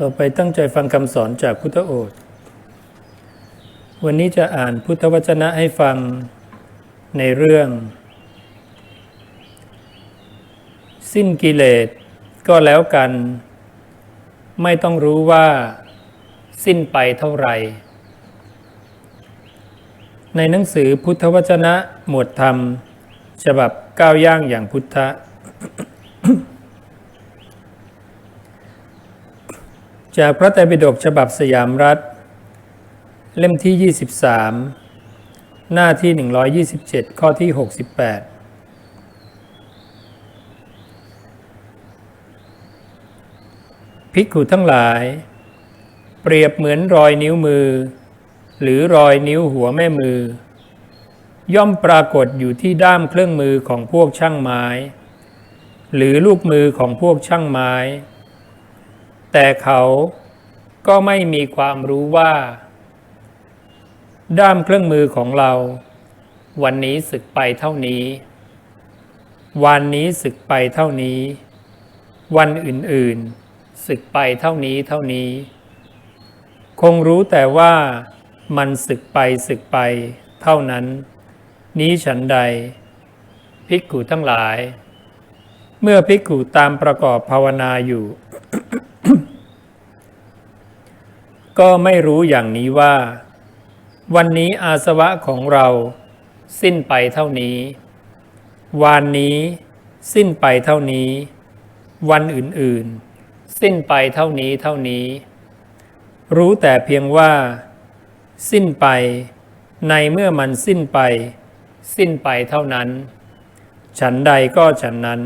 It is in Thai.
ต่อไปตั้งใจฟังคำสอนจากพุทธโอษฐ์วันนี้จะอ่านพุทธวจนะให้ฟังในเรื่อง สิ้นกิเลสก็แล้วกัน ไม่ต้องรู้ว่า สิ้นไปเท่าไหร่ ในหนังสือพุทธวจนะหมวดธรรม ฉบับก้าวย่างอย่างพุทธะ จากพระไตรปิฎกฉบับสยามรัฐ เล่มที่ 23 หน้าที่ 127 ข้อที่ 68 ภิกขุทั้งหลาย เปรียบเหมือนรอยนิ้วมือ หรือรอยนิ้วหัวแม่มือ ย่อมปรากฏอยู่ที่ด้ามเครื่องมือของพวกช่างไม้ หรือลูกมือของพวกช่างไม้ แต่เขาก็ไม่มีความรู้ว่า ด้ามเครื่องมือของเรา วันนี้สึกไปเท่านี้ วันนี้สึกไปเท่านี้ วันอื่นๆสึกไปเท่านี้เท่านี้ คงรู้แต่ว่ามันสึกไปสึกไปเท่านั้น นี้ฉันใด ภิกขุทั้งหลาย เมื่อภิกขุตามประกอบภาวนาอยู่ ก็ไม่รู้อย่างนี้ว่า วันนี้อาสวะของเราสิ้นไปเท่านี้วันนี้สิ้นไปเท่านี้ วันอื่นๆ สิ้นไปเท่านี้เท่านี้ รู้แต่เพียงว่า สิ้นไปในเมื่อมันสิ้นไป สิ้นไปเท่านั้น ฉันใดก็ฉันนั้น